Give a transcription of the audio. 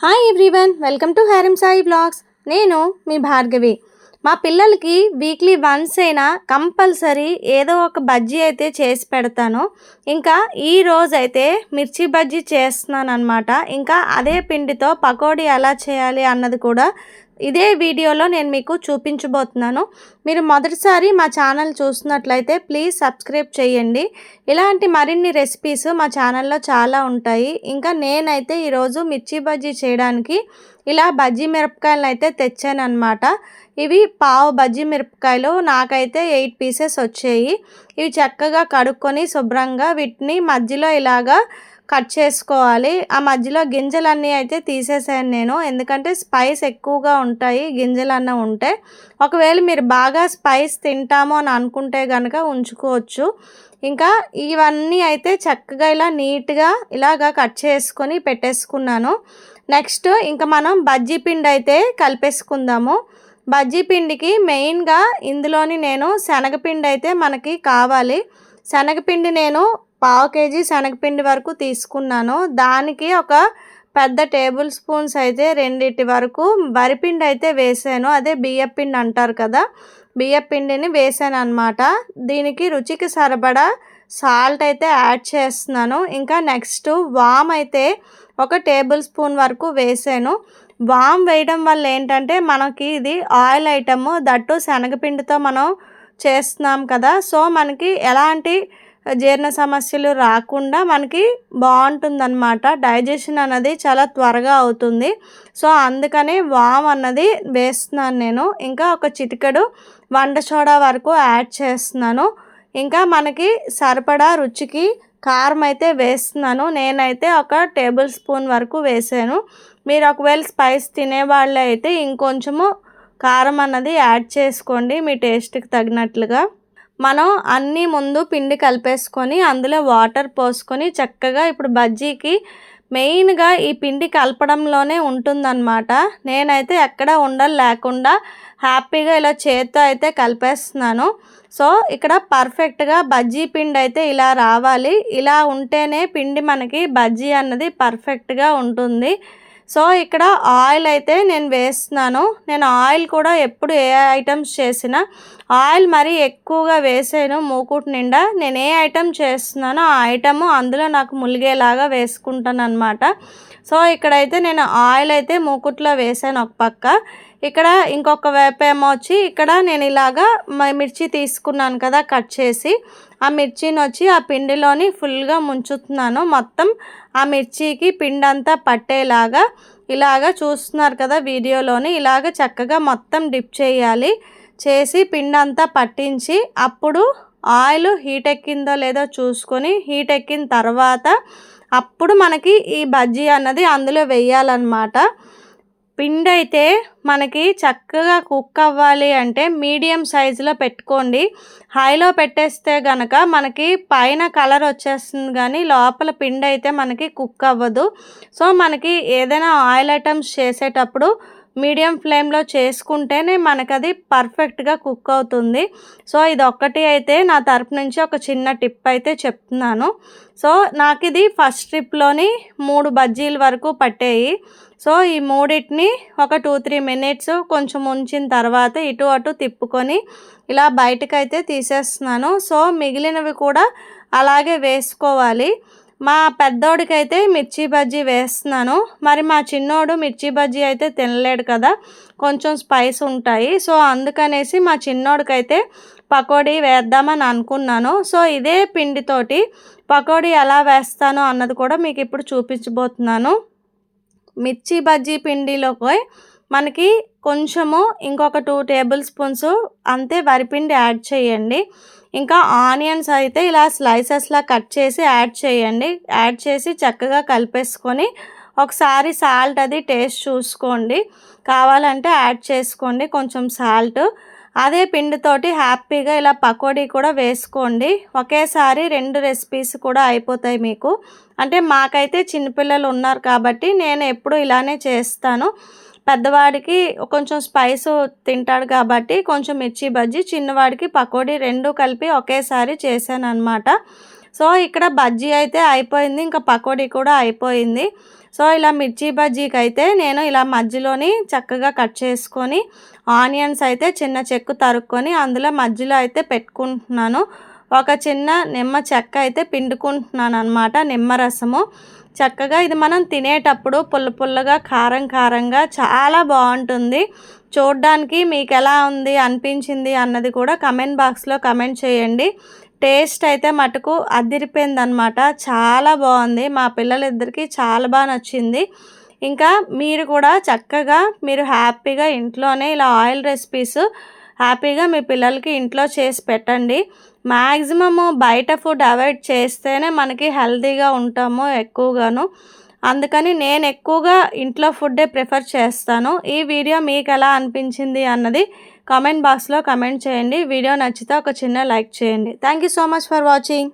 Hi everyone welcome to హ్యారిమ్ Sai blogs నేను మీ భార్గవి. మా పిల్లలకి వీక్లీ వన్స్ అయినా కంపల్సరీ ఏదో ఒక బజ్జీ అయితే చేసి పెడతాను. ఇంకా ఈ రోజు అయితే మిర్చి బజ్జీ చేస్తున్నాను అనమాట ఇంకా అదే పిండితో పకోడీ ఎలా చేయాలి అన్నది కూడా ఇదే వీడియోలో నేను మీకు చూపించబోతున్నాను. మీరు మొదటిసారి మా ఛానల్ చూస్తున్నట్లయితే ప్లీజ్ సబ్స్క్రైబ్ చేయండి. ఇలాంటి మరిన్ని రెసిపీస్ మా ఛానల్లో చాలా ఉంటాయి. ఇంకా నేనైతే ఈరోజు మిర్చి బజ్జీ చేయడానికి ఇలా బజ్జీ మిరపకాయలను అయితే తెచ్చాను ఇవి పావు బజ్జీ మిరపకాయలు నాకైతే ఎయిట్ పీసెస్ వచ్చాయి. ఇవి చక్కగా కడుక్కొని శుభ్రంగా వీటిని మధ్యలో ఇలాగా కట్ చేసుకోవాలి. ఆ మధ్యలో గింజలన్నీ అయితే తీసేసాను నేను. ఎందుకంటే స్పైస్ ఎక్కువగా ఉంటాయి గింజలన్న ఉంటే. ఒకవేళ మీరు బాగా స్పైస్ తింటాము అని అనుకుంటే కనుక ఉంచుకోవచ్చు. ఇంకా ఇవన్నీ అయితే చక్కగా ఇలా నీట్గా ఇలాగా కట్ చేసుకొని పెట్టేసుకున్నాను. నెక్స్ట్ ఇంకా మనం బజ్జీ పిండి అయితే కలిపేసుకుందాము. బజ్జీ పిండికి మెయిన్గా ఇందులోని నేను శనగపిండి అయితే మనకి కావాలి. శనగపిండి నేను పావు కేజీ శనగపిండి వరకు తీసుకున్నాను. దానికి ఒక పెద్ద టేబుల్ స్పూన్స్ అయితే రెండింటి వరకు వరిపిండి అయితే వేసాను. అదే బియ్యపిండి అంటారు కదా బియ్యపిండిని వేసాను అనమాట దీనికి రుచికి సరిపడా సాల్ట్ అయితే యాడ్ చేస్తున్నాను. ఇంకా నెక్స్ట్ వామ్ అయితే ఒక టేబుల్ స్పూన్ వరకు వేసాను. వామ్ వేయడం వల్ల ఏంటంటే మనకి ఇది ఆయిల్ ఐటమ్ దట్టు శనగపిండితో మనం చేస్తున్నాం కదా. సో మనకి ఎలాంటి జీర్ణ సమస్యలు రాకుండా మనకి బాగుంటుందన్నమాట. డైజెషన్ అన్నది చాలా త్వరగా అవుతుంది. సో అందుకని వామ్ అన్నది వేస్తున్నాను నేను. ఇంకా ఒక చిటికెడు వంట సోడా వరకు యాడ్ చేస్తున్నాను. ఇంకా మనకి సరిపడా రుచికి కారం అయితే వేస్తున్నాను. నేనైతే ఒక టేబుల్ స్పూన్ వరకు వేసాను. మీరు ఒకవేళ స్పైస్ తినేవాళ్ళు అయితే ఇంకొంచెము కారం అన్నది యాడ్ చేసుకోండి మీ టేస్ట్కి తగినట్లుగా. మనం అన్నీ ముందు పిండి కలిపేసుకొని అందులో వాటర్ పోసుకొని చక్కగా ఇప్పుడు బజ్జీకి మెయిన్గా ఈ పిండి కలపడంలోనే ఉంటుందన్నమాట. నేనైతే ఎక్కడ ఉండలు లేకుండా హ్యాపీగా ఇలా చేత్తో అయితే కలిపేస్తున్నాను. సో ఇక్కడ పర్ఫెక్ట్గా బజ్జీ పిండి అయితే ఇలా రావాలి. ఇలా ఉంటేనే పిండి మనకి బజ్జీ అన్నది పర్ఫెక్ట్గా ఉంటుంది. సో ఇక్కడ ఆయిల్ అయితే నేను వేస్తున్నాను. నేను ఆయిల్ కూడా ఎప్పుడు ఏ ఐటమ్స్ చేసినా ఆయిల్ మరీ ఎక్కువగా వేసాను మూకుట్ నిండా. నేను ఏ ఐటమ్ చేస్తున్నానో ఆ ఐటమ్ అందులో నాకు ములిగేలాగా వేసుకుంటాను అనమాట సో ఇక్కడైతే నేను ఆయిల్ అయితే మూకుట్లో వేసాను ఒక పక్క. ఇక్కడ ఇంకొక వైపు ఏమో వచ్చి ఇక్కడ నేను ఇలాగా మిర్చి తీసుకున్నాను కదా కట్ చేసి. ఆ మిర్చిని వచ్చి ఆ పిండిలోని ఫుల్గా ముంచుతున్నాను. మొత్తం ఆ మిర్చికి పిండి అంతా పట్టేలాగా ఇలాగా చూస్తున్నారు కదా వీడియోలోని. ఇలాగ చక్కగా మొత్తం డిప్ చేయాలి. చేసి పిండి అంతా పట్టించి అప్పుడు ఆయిల్ హీట్ ఎక్కిందో లేదో చూసుకొని హీట్ ఎక్కిన తర్వాత అప్పుడు మనకి ఈ బజ్జీ అన్నది అందులో వేయాలన్నమాట. పిండి అయితే మనకి చక్కగా కుక్ అవ్వాలి అంటే మీడియం సైజులో పెట్టుకోండి. హైలో పెట్టేస్తే గనక మనకి పైన కలర్ వచ్చేస్తుంది కానీ లోపల పిండి అయితే మనకి కుక్ అవ్వదు. సో మనకి ఏదైనా ఆయిల్ ఐటమ్స్ చేసేటప్పుడు మీడియం ఫ్లేమ్లో చేసుకుంటేనే మనకు అది పర్ఫెక్ట్గా కుక్ అవుతుంది. సో ఇది ఒక్కటి అయితే నా తరపు నుంచి ఒక చిన్న టిప్ అయితే చెప్తున్నాను. సో నాకు ఇది ఫస్ట్ ట్రిప్లోని మూడు బజ్జీల వరకు పట్టేయి. సో ఈ మూడింటిని ఒక టూ త్రీ మినిట్స్ కొంచెం ఉంచిన తర్వాత ఇటు అటు తిప్పుకొని ఇలా బయటకైతే తీసేస్తున్నాను. సో మిగిలినవి కూడా అలాగే వేసుకోవాలి. మా పెద్దోడికైతే మిర్చి బజ్జీ వేస్తున్నాను. మరి మా చిన్నోడు మిర్చి బజ్జీ అయితే తినలేడు కదా కొంచెం స్పైస్ ఉంటాయి. సో అందుకనేసి మా చిన్నోడికైతే పకోడీ వేద్దామని అనుకున్నాను. సో ఇదే పిండితోటి పకోడీ ఎలా వేస్తాను అన్నది కూడా మీకు ఇప్పుడు చూపించబోతున్నాను. మిర్చి బజ్జీ పిండిలోకి మనకి కొంచెము ఇంకొక టూ టేబుల్ స్పూన్స్ అంతే వరిపిండి యాడ్ చేయండి. ఇంకా ఆనియన్స్ అయితే ఇలా స్లైసెస్లా కట్ చేసి యాడ్ చేయండి. యాడ్ చేసి చక్కగా కలిపేసుకొని ఒకసారి సాల్ట్ అది టేస్ట్ చూసుకోండి. కావాలంటే యాడ్ చేసుకోండి. కొంచెం సాల్ట్ అదే పిండితోటి హ్యాపీగా ఇలా పకోడీ కూడా వేసుకోండి. ఒకేసారి రెండు రెసిపీస్ కూడా అయిపోతాయి మీకు. అంటే మాకైతే చిన్నపిల్లలు ఉన్నారు కాబట్టి నేను ఎప్పుడు ఇలానే చేస్తాను. పెద్దవాడికి కొంచెం స్పైస్ తింటాడు కాబట్టి కొంచెం మిర్చి బజ్జీ చిన్నవాడికి పకోడీ రెండు కలిపి ఒకేసారి చేశాను అనమాట సో ఇక్కడ బజ్జీ అయితే అయిపోయింది ఇంకా పకోడీ కూడా అయిపోయింది. సో ఇలా మిర్చి బజ్జీకి అయితే నేను ఇలా మధ్యలోని చక్కగా కట్ చేసుకొని ఆనియన్స్ అయితే చిన్న చెక్కు తరుక్కొని అందులో మధ్యలో అయితే పెట్టుకుంటున్నాను. ఒక చిన్న నిమ్మ చెక్క అయితే పిండుకుంటున్నాను అనమాట నిమ్మరసము చక్కగా ఇది మనం తినేటప్పుడు పుల్ల పుల్లగా కారం కారంగా చాలా బాగుంటుంది. చూడ్డానికి మీకు ఎలా ఉంది అనిపించింది అన్నది కూడా కమెంట్ బాక్స్లో కమెంట్ చేయండి. టేస్ట్ అయితే మటుకు అదిరిపోయిందనమాట చాలా బాగుంది. మా పిల్లలిద్దరికీ చాలా బాగా నచ్చింది. ఇంకా మీరు కూడా చక్కగా మీరు హ్యాపీగా ఇంట్లోనే ఇలా ఆయిల్ రెసిపీస్ హ్యాపీగా మీ పిల్లలకి ఇంట్లో చేసి పెట్టండి. మ్యాక్సిమము బయట ఫుడ్ అవాయిడ్ చేస్తేనే మనకి హెల్తీగా ఉంటాము ఎక్కువగాను. అందుకని నేను ఎక్కువగా ఇంట్లో ఫుడ్డే ప్రిఫర్ చేస్తాను. ఈ వీడియో మీకు ఎలా అనిపించింది అన్నది కామెంట్ బాక్స్లో కమెంట్ చేయండి. వీడియో నచ్చితే ఒక చిన్న లైక్ చేయండి. Thank you so much for watching.